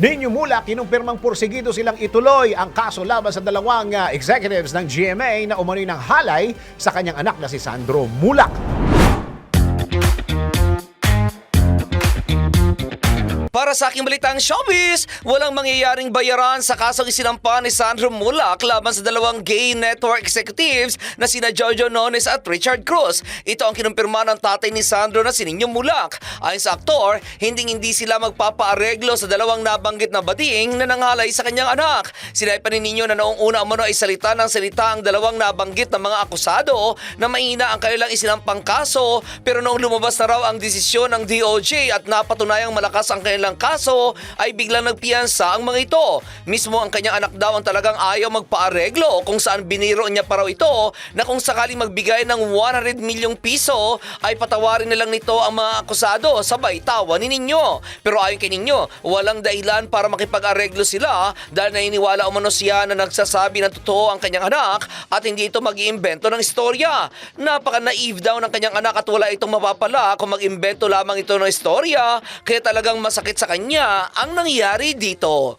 Ninyo mula kinumpirmang porsigido silang ituloy ang kaso laban sa dalawang ah, executives ng GMA na umano'y ng halay sa kanyang anak na si Sandro Mulak. Para sa aking balitang showbiz, walang mangyayaring bayaran sa kasong isinampa ni Sandro Mulak laban sa dalawang gay network executives na sina Jojo Nones at Richard Cruz. Ito ang kinumpirma ng tatay ni Sandro na si Nino Mulak. Ayon sa aktor, hindi hindi sila magpapaareglo sa dalawang nabanggit na bading na nanghalay sa kanyang anak. Sinabi pa ni na noong una umano ay salita ng salita ang dalawang nabanggit na mga akusado na mahina ang kanilang isinampang kaso pero noong lumabas na raw ang desisyon ng DOJ at napatunayang malakas ang kanilang kaso ay biglang nagpiyansa ang mga ito. Mismo ang kanyang anak daw ang talagang ayaw magpaareglo kung saan biniro niya pa raw ito na kung sakaling magbigay ng 100 milyong piso ay patawarin na lang nito ang mga akusado sabay tawa ni Ninyo. Pero ayon kay Ninyo, walang dahilan para makipag-areglo sila dahil naniniwala umano siya na nagsasabi ng totoo ang kanyang anak at hindi ito mag-iimbento ng istorya. Napaka-naive daw ng kanyang anak at wala itong mapapala kung mag-imbento lamang ito ng istorya kaya talagang masakit sa kanya ang nangyari dito.